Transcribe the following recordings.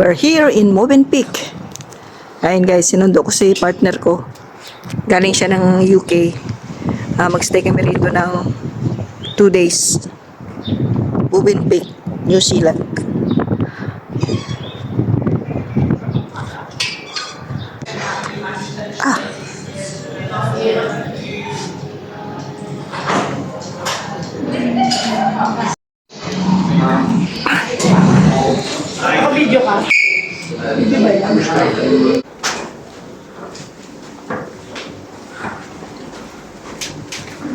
We're here in Movenpick. Ayun guys, sinundo ko si partner ko. Galing siya ng UK. Ah, magstay kami rito ng 2 days. Movenpick, New Zealand.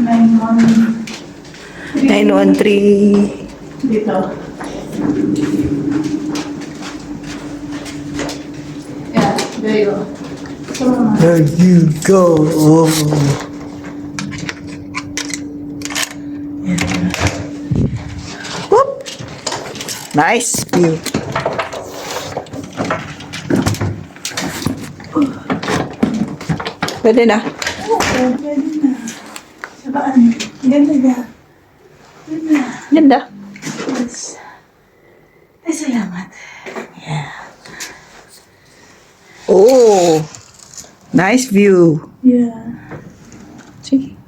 Nine one. 913 Dito. Yeah, there you go. There you go. Whoop. Nice view. Pwede na. Oo, Sabaan. Ganda ka. Ganda. Ganda. Yes. Ay, salamat. Oh. Nice view. Yeah. Sige.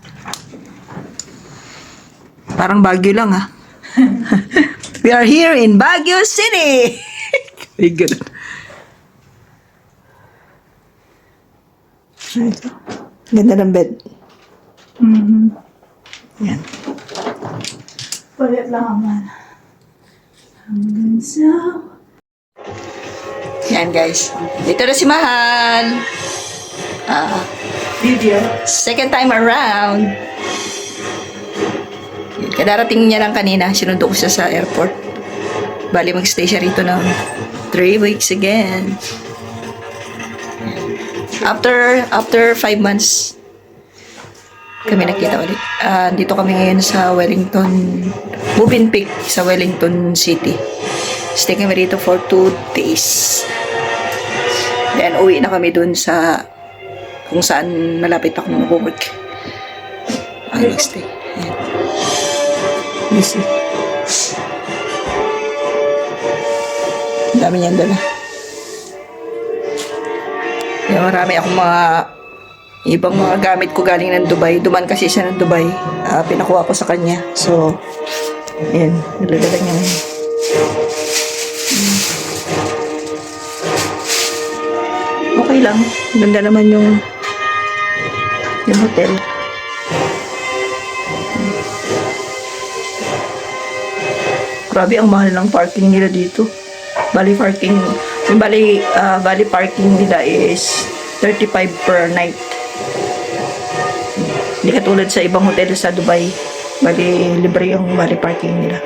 Parang Baguio lang ha. We are here in Baguio City. Very good. Ito. Ganda ng bed. Mm-hmm. Yan. Palit lang naman. Hanggang sa... Yan guys. Dito na si Mahal. Ah, Video. second time around. Kadarating niya lang kanina. Sinundo ko siya sa airport. Bali magstay siya rito ng three weeks again. After after five months, kami nakita ulit. Ah, dito kami ngayon sa Wellington, Moving Peak sa Wellington City. Stay kami rito for two days. Then, uwi na kami dun sa kung saan malapit ako mag-work. Ay, next day. Ayan. Busy. Ang dami niyan ah. Yan, marami akong mga ibang mga gamit ko galing ng Dubai. Duman kasi siya ng Dubai. Ah, pinakuha ko sa kanya. So, ayan, naladala niya ngayon. Okay lang. Ganda naman yung yung hotel. Grabe ang mahal ng parking nila dito. Bali parking, yung bali, ah, bali parking nila is 35 per night. Hindi katulad sa ibang hotel sa Dubai. Bali, libre yung bali parking nila.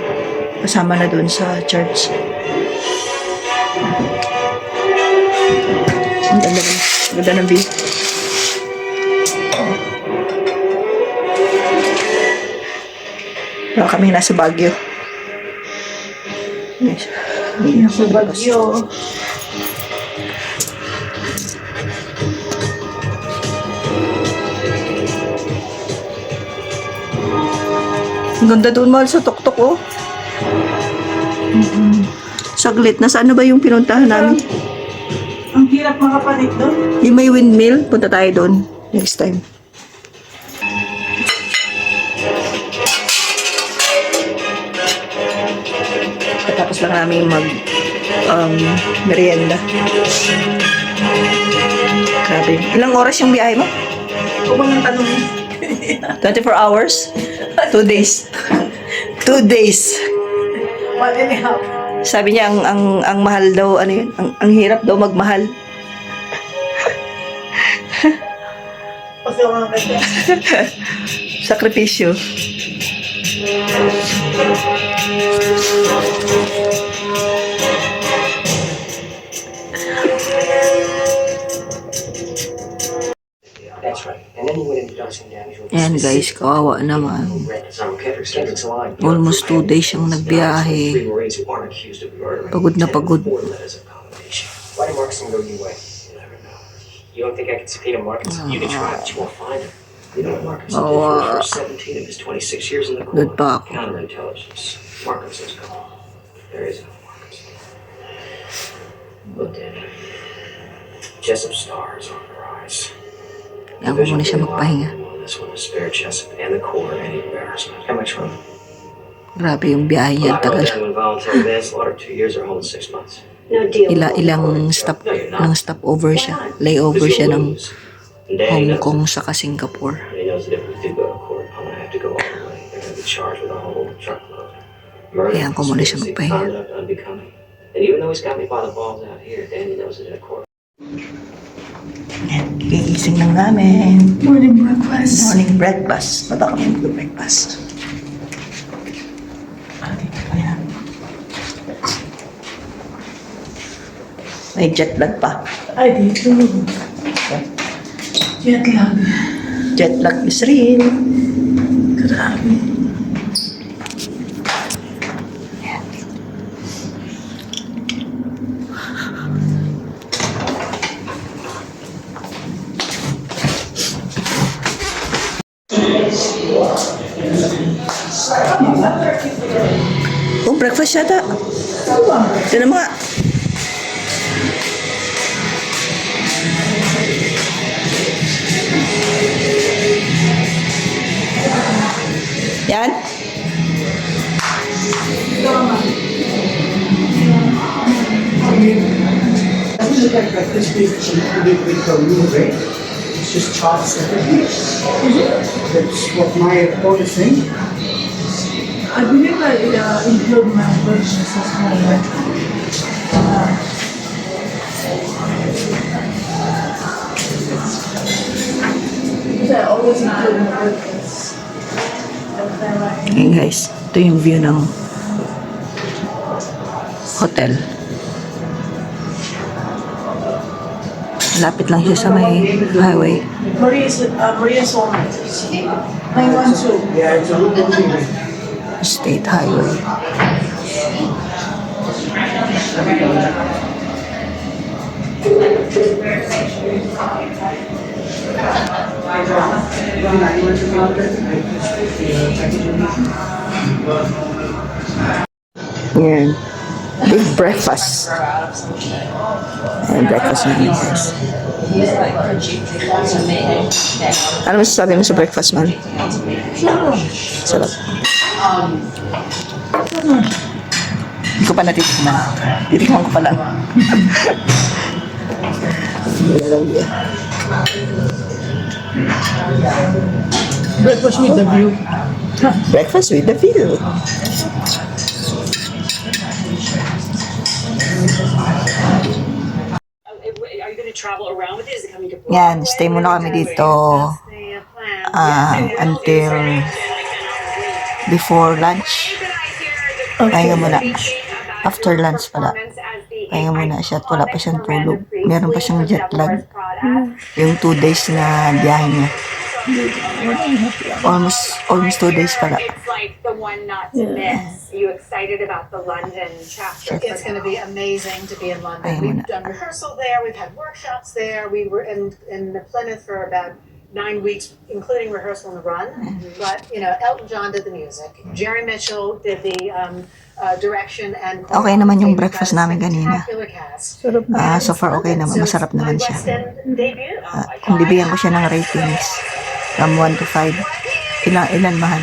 Kasama na doon sa church. Ang ganda ng, ganda ng view. Baka kami nasa Baguio. Yes. Sa Bagyo. Ang ganda doon mahal sa tuktok oh. Mhm. Saglit, nasa ano ba yung pinuntahan namin? Ang hirap makapalit doon. Yung may windmill, punta tayo doon next time. Katapos lang namin mag um, merienda. Grabe. Ilang oras yung biyahe mo? Kung bang tanong 24 hours? Two days. Two days. one and a half. Sabi niya, ang, ang, ang mahal daw, ano yun, ang, ang hirap daw magmahal. Sakripisyo. Ayan guys, kawawa naman. Almost two days siyang nagbiyahe. Pagod na pagod. You don't think I can subpoena Marcus? You can try, but you won't find him. You know Marcus Oh, uh, the first 17 of his 26 years in the Corps? Good pa ako. Counterintelligence. Marcus is gone. There is no Marcus. Look, Danny. Jessup stars on the rise. Ko muna siya magpahinga. This one to spare Jessup and the court any embarrassment. How much fun? Grabe yung biyahe niya, tagal. Ila, ilang stop, ng stop over siya. Layover siya ng Hong Kong saka Singapore. A Kaya ko muna siya magpahinga. And even though he's got me by the balls out here, Danny knows it in court. Yan, gigising lang namin. Morning breakfast. Morning breakfast. Baba kami mag-breakfast. May jet lag pa. Ay, dito. Jet lag. Jet lag is real. Grabe. Oh, breakfast yata. Ito na mga. Yan. Doesn't look like breakfast is included with the meal, right? It's just charged separately. That's what my report is saying. I believe I uh, include my purchases as well. Because I always include my purchases. Hey guys, ito yung view ng hotel. Lapit lang siya sa may highway. Maria's, uh, Maria's Walmart. 912. Yeah, it's a little bit. State Highway. Yan. Big breakfast. Ayan, breakfast namin guys. Ano masasabi mo sa breakfast man? Sarap. Hindi ko pa natitikman. Titikman ko pa lang. Breakfast with the view. Breakfast with the view. Yan, stay muna kami dito ah, until before lunch. Pahinga muna. After lunch pala. Pahinga muna siya at wala pa siyang tulog. Meron pa siyang jet lag. Yung two days na biyahe niya. Almost, almost two days pala. It's like the one not to miss. You excited about the London chapter? It's going to be amazing to be in London. Ayun We've muna. done rehearsal there. We've had workshops there. We were in in the Plymouth for about nine weeks, including rehearsal and the run. But you know, Elton John did the music. Jerry Mitchell did the um, uh, direction and. Okay naman yung We've got breakfast a namin kanina. Spectacular cast. Ah, so far okay naman. Masarap naman siya. West End debut. Ah, kung bibigyan ko siya ng ratings from 1 to 5, ilan, ilan mahal?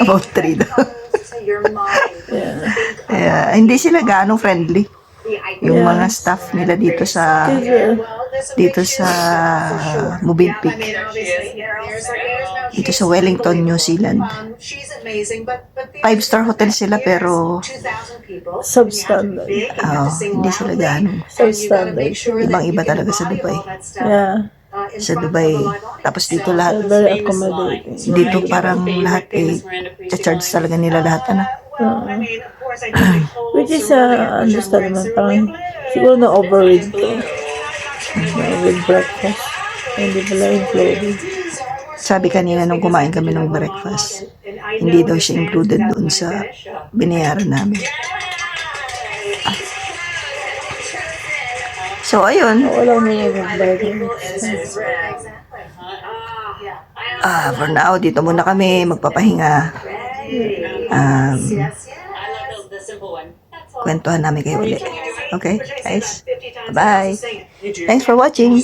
About 3 daw. To your mind. Kaya, hindi sila gaano friendly. Yung mga staff nila dito sa dito sa no dito sa Wellington, New. Zealand. Um, she's amazing, but but the- Five star hotel sila pero 2,000 people. Substandard. Oh, hindi sila gotta Substandard. make sure that Ibang you iba can talaga sa Dubai. Yeah. Uh, Sa Dubai. Tapos dito lahat, They're very accommodating. dito parang lahat eh, charge talaga nila lahat ano. whole Which is, uh, understandable. Parang, siguro na overread ko. Uh, with breakfast. Hindi pala included. Sabi kanina nung kumain kami ng breakfast, hindi daw siya included doon sa binayaran namin. So, ayun. Wala mo mag-breakfast. Ah, for now, dito muna kami magpapahinga. Um, kwentuhan namin kayo ulit. Okay, guys? about 50 times Bye. fast to sing it. Thanks for watching.